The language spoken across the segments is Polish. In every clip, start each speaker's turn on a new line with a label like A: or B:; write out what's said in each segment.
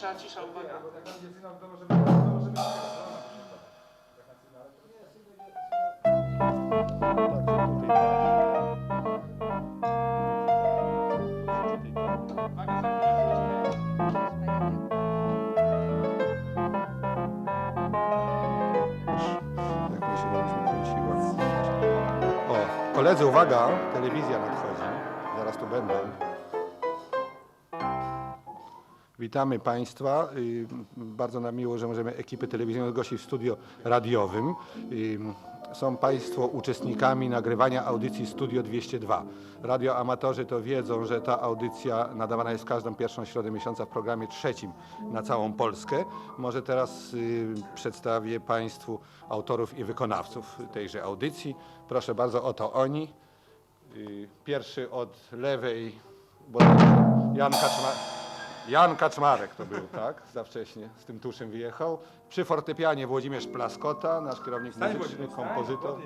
A: cisza, cisza, uwaga.
B: Jak my się byśmy kręciła. O, koledzy, uwaga, telewizja nadchodzi. Zaraz tu będą. Witamy Państwa. Y, Bardzo nam miło, że możemy ekipy telewizyjnej gościć w studio radiowym. Y, Są Państwo uczestnikami nagrywania audycji Studio 202. Radioamatorzy to wiedzą, że ta audycja nadawana jest każdą pierwszą środę miesiąca w programie trzecim na całą Polskę. Może teraz y, przedstawię Państwu autorów i wykonawców tejże audycji. Proszę bardzo, oto oni. Pierwszy od lewej, bo Jan Kaczmarek. Jan Kaczmarek to był, tak? Za wcześnie z tym tuszem wyjechał. Przy fortepianie Włodzimierz Plaskota, nasz kierownik muzyczny, kompozytor.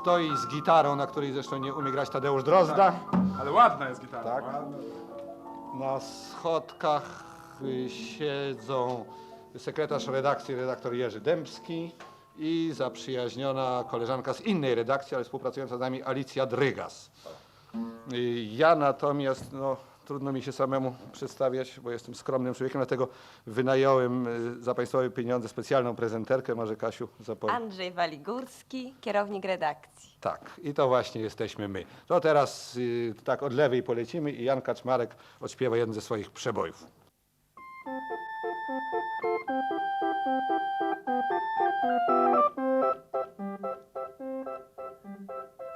B: Stoi z gitarą, na której zresztą nie umie grać Tadeusz Drozda.
C: Ale ładna jest gitara.
B: Tak.
C: ładna.
B: Na schodkach y, siedzą sekretarz redakcji, redaktor Jerzy Dębski i zaprzyjaźniona koleżanka z innej redakcji, ale współpracująca z nami Alicja Drygas. Y, Ja natomiast, no, trudno mi się samemu przedstawiać, bo jestem skromnym człowiekiem, dlatego wynająłem y, za państwowe pieniądze specjalną prezenterkę. Może Kasiu zapowie.
D: Andrzej Waligórski, kierownik redakcji.
B: Tak, i to właśnie jesteśmy my. To teraz y, tak od lewej polecimy i Jan Kaczmarek odśpiewa jeden ze swoich przebojów.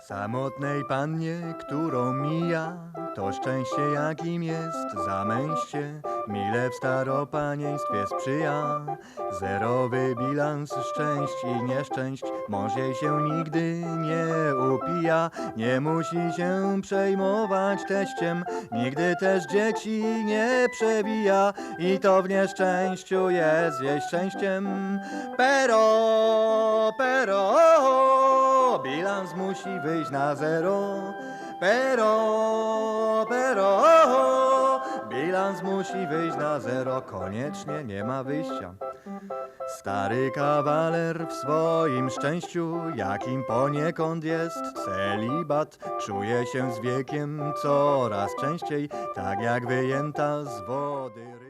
E: Samotnej pannie, którą mija, to szczęście jakim jest zamęście, mile w staropanieństwie sprzyja. Zerowy bilans szczęść i nieszczęść, mąż jej się nigdy nie upija, nie musi się przejmować teściem, nigdy też dzieci nie przewija i to w nieszczęściu jest jej szczęściem. Pero, pero, bilans musi wyjść na zero. Pero, musi wyjść na zero, koniecznie nie ma wyjścia. Stary kawaler w swoim szczęściu, jakim poniekąd jest celibat, czuje się z wiekiem coraz częściej, tak jak wyjęta z wody.